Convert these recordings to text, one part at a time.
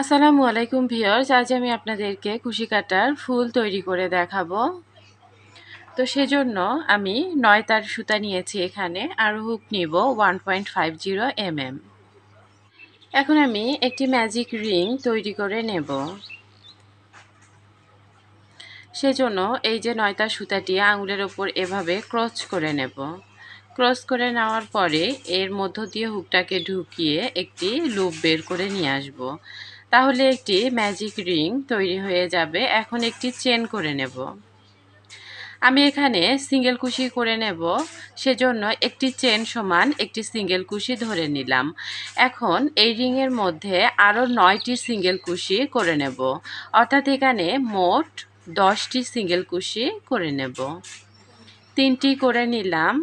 আসসালামু আলাইকুম ভিউয়ার্স, আজ আমি আপনাদেরকে কুশি কাটার ফুল তৈরি করে দেখাবো। তো সেজন্য আমি নয় তার সুতা নিয়েছি এখানে, আর হুক নিব one point five zero M M. এখন আমি একটি ম্যাজিক রিং তৈরি করে নেব। সেজন্য এই যে নয়তার সুতাটি আঙুলের ওপর এভাবে ক্রস করে নেব। ক্রস করে নেওয়ার পরে এর মধ্য দিয়ে হুকটাকে ঢুকিয়ে একটি লুপ বের করে নিয়ে আসব। তাহলে একটি ম্যাজিক রিং তৈরি হয়ে যাবে। এখন একটি চেন করে নেব। আমি এখানে সিঙ্গেল কুশি করে নেব। সেজন্য একটি চেন সমান একটি সিঙ্গেল কুশি ধরে নিলাম। এখন এই রিংয়ের মধ্যে আরও নয়টি সিঙ্গেল কুশি করে নেব। অর্থাৎ এখানে মোট দশটি সিঙ্গেল কুশি করে নেব। তিনটি করে নিলাম।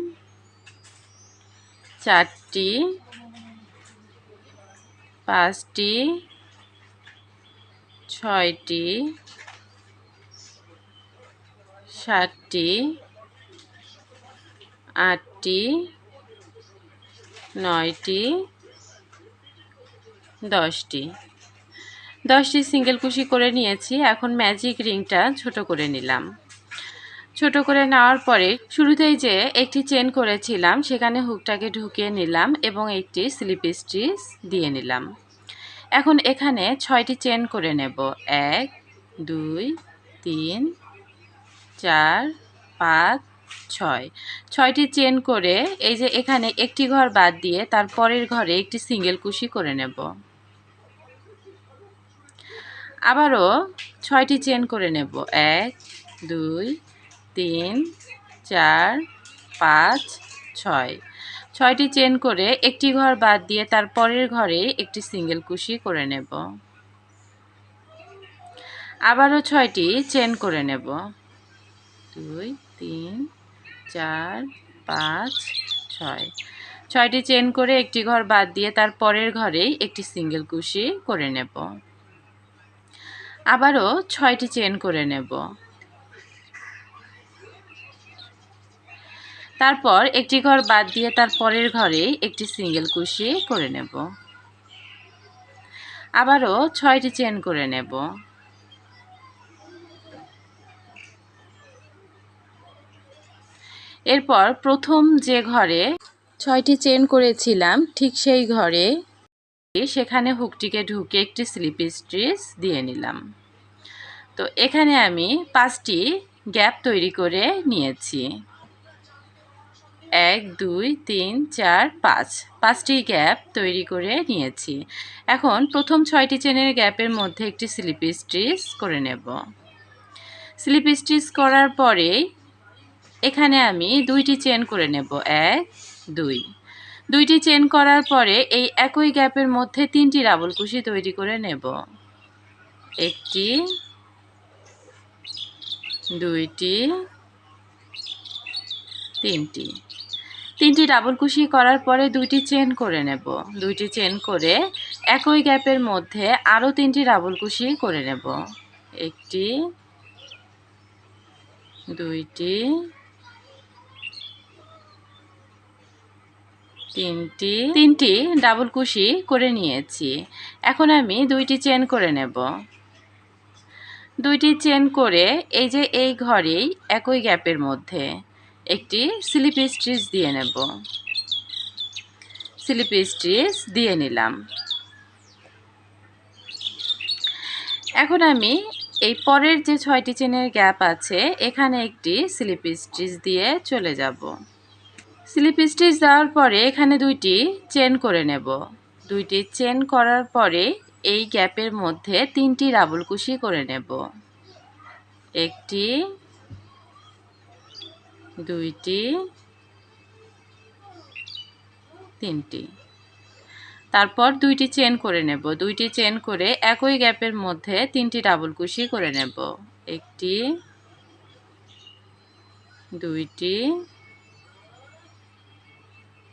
চারটি, পাঁচটি ছয়টি, সাতটি, আটটি, নয়টি, দশটি। দশটি সিঙ্গেল কুশি করে নিয়েছি, এখন ম্যাজিক রিংটা ছোট করে নিলাম। ছোট করে নেওয়ার পরে শুরুতেই যে একটি চেন করেছিলাম, সেখানে হুকটাকে ঢুকিয়ে নিলাম এবং একটি স্লিপ স্টিচ দিয়ে নিলাম। এখন এখানে ছয়টি চেন করে নেব। এক, দুই, তিন, চার, পাঁচ, ছয়। ছয়টি চেন করে এই যে এখানে একটি ঘর বাদ দিয়ে তার পরের ঘরে একটি সিঙ্গেল কুশি করে নেব। আবারও ছয়টি চেন করে নেব। এক, দুই, তিন, চার, পাঁচ, ছয়। ছয়টি চেন করে একটি ঘর বাদ দিয়ে তার পরের ঘরে একটি সিঙ্গেল কুশি করে নেব। আবারও ছয়টি চেন করে নেব। দুই, তিন, চার, পাঁচ, ছয়। ছয়টি চেন করে একটি ঘর বাদ দিয়ে তার পরের ঘরেই একটি সিঙ্গেল কুশি করে নেব। আবারও ছয়টি চেন করে নেব। তারপর একটি ঘর বাদ দিয়ে তার পরের ঘরে একটি সিঙ্গেল কুশি করে নেব। আবারও ছয়টি চেন করে নেব। এরপর প্রথম যে ঘরে ছয়টি চেন করেছিলাম, ঠিক সেই ঘরে সেখানে হুকটিকে ঢুকে একটি স্লিপ স্ট্রিচ দিয়ে নিলাম। তো এখানে আমি পাঁচটি গ্যাপ তৈরি করে নিয়েছি। এক, দুই, তিন, চার, পাঁচ। পাঁচটি গ্যাপ তৈরি করে নিয়েছি। এখন প্রথম ছয়টি চেনের গ্যাপের মধ্যে একটি স্লিপ স্টিচ করে নেব। স্লিপ স্টিচ করার পরে এখানে আমি দুইটি চেন করে নেব। এক, দুই। দুইটি চেন করার পরে এই একই গ্যাপের মধ্যে তিনটি রাবল কুশি তৈরি করে নেব। একটি, দুইটি, তিনটি। তিনটি ডাবল কুশি করার পরে দুইটি চেন করে নেব। দুইটি চেন করে একই গ্যাপের মধ্যে আরও তিনটি ডাবল কুশি করে নেব। একটি, দুইটি, তিনটি তিনটি ডাবল কুশি করে নিয়েছি। এখন আমি দুইটি চেন করে নেব। দুইটি চেন করে এই যে এই ঘরেই একই গ্যাপের মধ্যে একটি স্লিপ স্টিচ দিয়ে নেব। স্লিপ স্টিচ দিয়ে নিলাম। এখন আমি এই পরের যে ছয়টি চেনের গ্যাপ আছে, এখানে একটি স্লিপ স্টিচ দিয়ে চলে যাব। স্লিপ স্টিচ দেওয়ার পরে এখানে দুইটি চেন করে নেব। দুইটি চেন করার পরে এই গ্যাপের মধ্যে তিনটি রাবল কুশি করে নেব। একটি দুইটি, তিনটি। তারপর দুইটি চেন করে নেব। দুইটি চেন করে একই গ্যাপের মধ্যে তিনটি ডাবল কুশি করে নেব। একটি, দুইটি,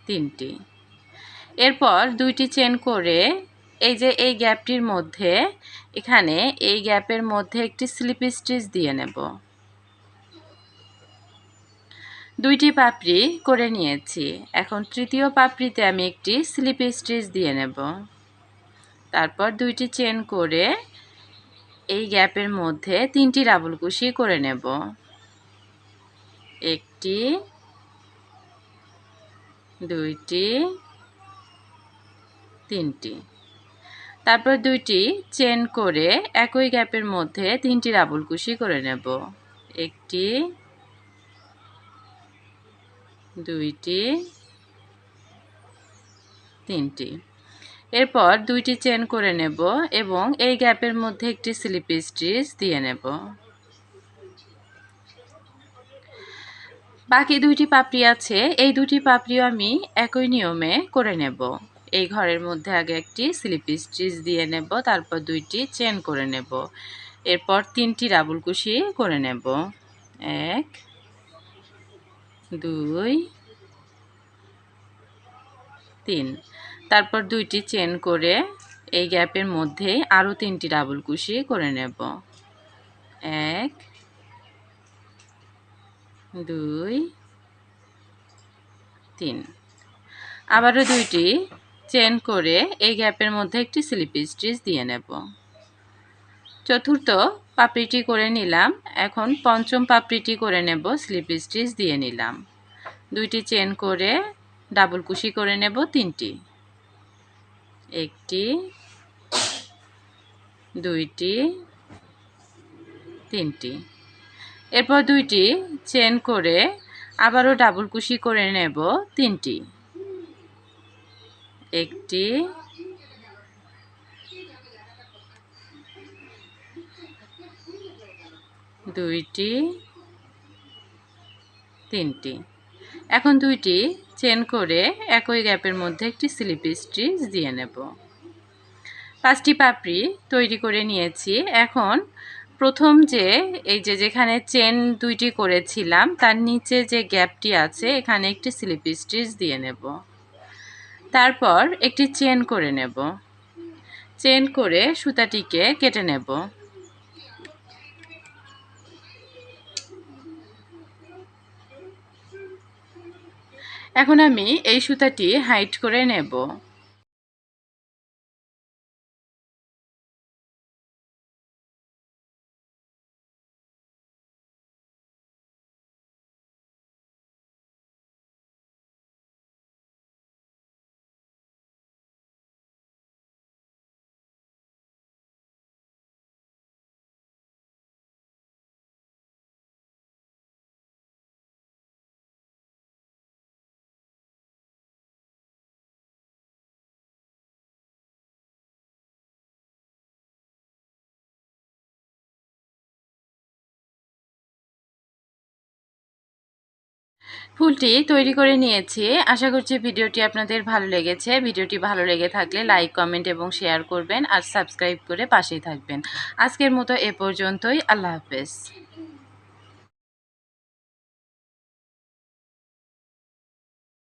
তিনটি। এরপর দুইটি চেন করে এই যে এই গ্যাপটির মধ্যে, এখানে এই গ্যাপের মধ্যে একটি স্লিপ স্টিচ দিয়ে নেব। দুইটি পাপড়ি করে নিয়েছি। এখন তৃতীয় পাপড়িতে আমি একটি স্লিপ স্টিচ দিয়ে নেব। তারপর দুইটি চেন করে এই গ্যাপের মধ্যে তিনটি ডাবল কুশি করে নেব। একটি, দুইটি, তিনটি। তারপর দুইটি চেন করে একই গ্যাপের মধ্যে তিনটি ডাবল কুশি করে নেব। একটি দুইটি, তিনটি। এরপর দুইটি চেন করে নেব এবং এই গ্যাপের মধ্যে একটি স্লিপ স্টিচ দিয়ে নেব। বাকি দুইটি পাপড়ি আছে, এই দুটি পাপড়িও আমি একই নিয়মে করে নেব। এই ঘরের মধ্যে আগে একটি স্লিপ স্টিচ দিয়ে নেব, তারপর দুইটি চেন করে নেব। এরপর তিনটি ডাবল কুশি করে নেব। এক দুই, তিন। তারপর দুইটি চেন করে এই গ্যাপের মধ্যে আরও তিনটি ডাবল কুশি করে নেব। এক, দুই, তিন। আবারও দুইটি চেন করে এই গ্যাপের মধ্যে একটি স্লিপ স্টিচ দিয়ে নেব। চতুর্থ পাপড়িটি করে নিলাম। এখন পঞ্চম পাপড়িটি করে নেব স্লিপ স্টিচ দিয়ে নিলাম। দুইটি চেন করে ডাবল কুশি করে নেব, তিনটি। একটি, দুইটি, তিনটি। এরপর দুইটি চেন করে আবারও ডাবল কুশি করে নেব, তিনটি। একটি দুইটি, তিনটি। এখন দুইটি চেন করে একই গ্যাপের মধ্যে একটি স্লিপ স্টিচ দিয়ে নেব। পাঁচটি পাপড়ি তৈরি করে নিয়েছি। এখন প্রথম যে, এই যে যেখানে চেন দুইটি করেছিলাম, তার নিচে যে গ্যাপটি আছে, এখানে একটি স্লিপ স্টিচ দিয়ে নেব। তারপর একটি চেন করে নেব। চেন করে সুতাটিকে কেটে নেব। এখন আমি এই সুতাটি হাইট করে নেব। ফুলটি তৈরি করে নিয়েছি। আশা করছি ভিডিওটি আপনাদের ভালো লেগেছে। ভিডিওটি ভালো লেগে থাকলে লাইক, কমেন্ট এবং শেয়ার করবেন আর সাবস্ক্রাইব করে পাশেই থাকবেন। আজকের মতো এ পর্যন্তই। আল্লাহ হাফেজ।